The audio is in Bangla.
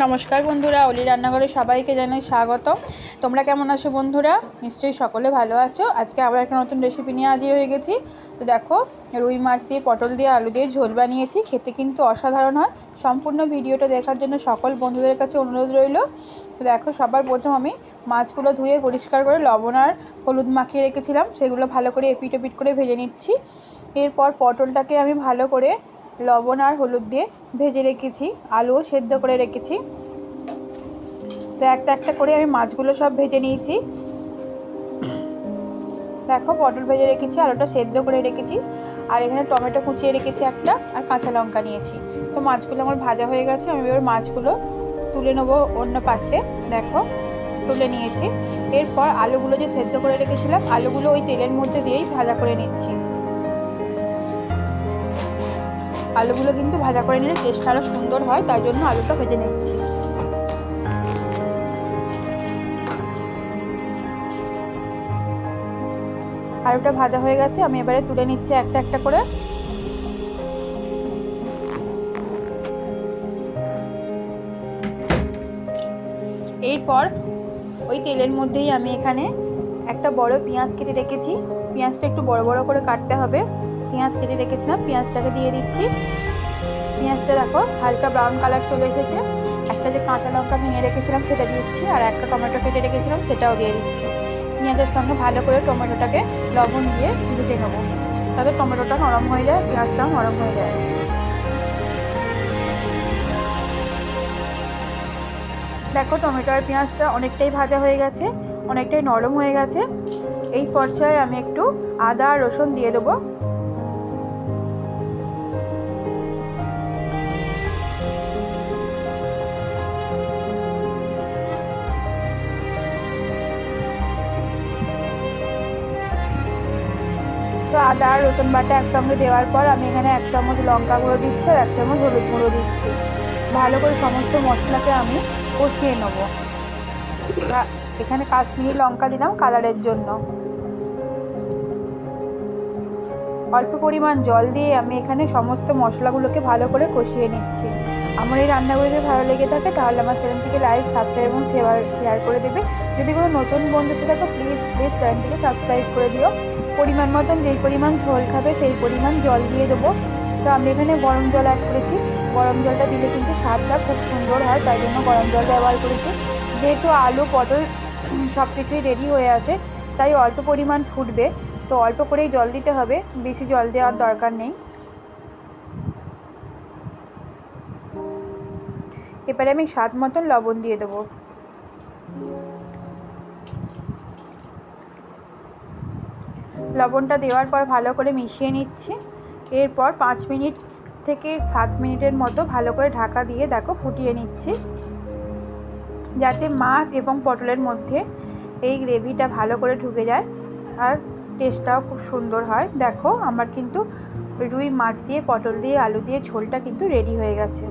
নমস্কার বন্ধুরা, অলি রান্নাঘরে সবাইকে জানাই স্বাগত তোমরা কেমন আছো বন্ধুরা? নিশ্চয়ই সকলে ভালো আছো। আজকে আবার একটা নতুন রেসিপি নিয়ে হাজির হয়ে গেছি। তো দেখো, রুই মাছ দিয়ে, পটল দিয়ে, আলু দিয়ে ঝোল বানিয়েছি। খেতে কিন্তু অসাধারণ হয়। সম্পূর্ণ ভিডিওটা দেখার জন্য সকল বন্ধুদের কাছে অনুরোধ রইল। তো দেখো, সবার প্রথম আমি মাছগুলো ধুয়ে পরিষ্কার করে লবণ আর হলুদ মাখিয়ে রেখেছিলাম। সেগুলো ভালো করে এপিট এপিট করে ভেজে নিচ্ছি। এরপর পটলটাকে আমি ভালো করে লবণ আর হলুদ দিয়ে ভেজে রেখেছি, আলুও সেদ্ধ করে রেখেছি। তো একটা একটা করে আমি মাছগুলো সব ভেজে নিয়েছি। দেখো, পটল ভেজে রেখেছি, আলুটা সেদ্ধ করে রেখেছি, আর এখানে টমেটো কুচিয়ে রেখেছি একটা, আর কাঁচা লঙ্কা নিয়েছি। তো মাছগুলো আমার ভাজা হয়ে গেছে, আমি এবার মাছগুলো তুলে নেব অন্য পাত্রে। দেখো, তুলে নিয়েছি। এরপর আলুগুলো যে সেদ্ধ করে রেখেছিলাম, আলুগুলো ওই তেলের মধ্যে দিয়েই ভাজা করে নিচ্ছি। আলুগুলো কিন্তু ভাজা করে নিলে টেস্ট আরও সুন্দর হয়, তাই জন্য আলুটা ভেজে নিচ্ছি। আলুটা ভাজা হয়ে গেছে, আমি এবারে তুলে নিচ্ছি একটা একটা করে। এরপর ওই তেলের মধ্যেই আমি এখানে একটা বড় পেঁয়াজ কেটে রেখেছি। পেঁয়াজটা একটু বড় বড় করে কাটতে হবে। পেঁয়াজ কেটে রেখেছিলাম, পেঁয়াজটাকে দিয়ে দিচ্ছি। পেঁয়াজটা দেখো, হালকা ব্রাউন কালার চলে এসেছে। একটা যে কাঁচা লঙ্কা ভেঙে রেখেছিলাম, সেটা দিচ্ছি, আর একটা টমেটো কেটে রেখেছিলাম, সেটাও দিয়ে দিচ্ছি। পেঁয়াজের সঙ্গে ভালো করে টমেটোটাকে লবণ দিয়ে ভেজে নেব। তাতে টমেটোটা নরম হয়ে যায়, পেঁয়াজটাও নরম হয়ে যায়। দেখো, টমেটো আর পেঁয়াজটা অনেকটাই ভাজা হয়ে গেছে, অনেকটাই নরম হয়ে গেছে। এই পর্যায়ে আমি একটু আদা আর রসুন দিয়ে দেবো। আদা আর রসুন বাটা একসঙ্গে দেওয়ার পর আমি এখানে এক চামচ লঙ্কা গুঁড়ো দিচ্ছি আর এক চামচ হলুদ গুঁড়ো দিচ্ছি। ভালো করে সমস্ত মশলাকে আমি কষিয়ে নেব। এখানে কাশ্মীরি লঙ্কা দিলাম কালারের জন্য। অল্প পরিমাণ জল দিয়ে আমি এখানে সমস্ত মশলাগুলোকে ভালো করে কষিয়ে নিচ্ছি। আমার এই রান্নাগুলো যদি ভালো লেগে থাকে, তাহলে আমার চ্যানেলটিকে লাইক সাবস্ক্রাইব এবং শেয়ার শেয়ার করে দেবে। যদি কোনো নতুন বন্ধু সে থাকো প্লিজ প্লিজ চ্যানেলটিকে সাবস্ক্রাইব করে দিও। পরিমাণ মতন যেই পরিমাণ ঝোল খাবে, সেই পরিমাণ জল দিয়ে দেবো। তো আমি এখানে গরম জল অ্যাড করেছি। গরম জলটা দিলে কিন্তু স্বাদটা খুব সুন্দর হয়, তাই জন্য গরম জল ব্যবহার করেছি। যেহেতু আলু, পটল সব কিছুই রেডি হয়ে আছে, তাই অল্প পরিমাণ ফুটবে। তো অল্প করেই জল দিতে হবে, বেশি জল দেওয়ার দরকার নেই। এবারে আমি স্বাদ মতন লবণ দিয়ে দেবো। লবণটা দেওয়ার পর ভালো করে মিশিয়ে নিচ্ছি। এরপর পাঁচ মিনিট থেকে সাত মিনিটের মতো ভালো করে ঢাকা দিয়ে দেখো ফুটিয়ে নিচ্ছি। যাতে মাছ এবং পটলের মধ্যে এই গ্রেভিটা ভালো করে ঢুকে যায়। আর টেস্টটাও খুব সুন্দর হয়। দেখো, আমার কিন্তু রুই মাছ দিয়ে, পটল দিয়ে, আলু দিয়ে ঝোলটা কিন্তু রেডি হয়ে গেছে।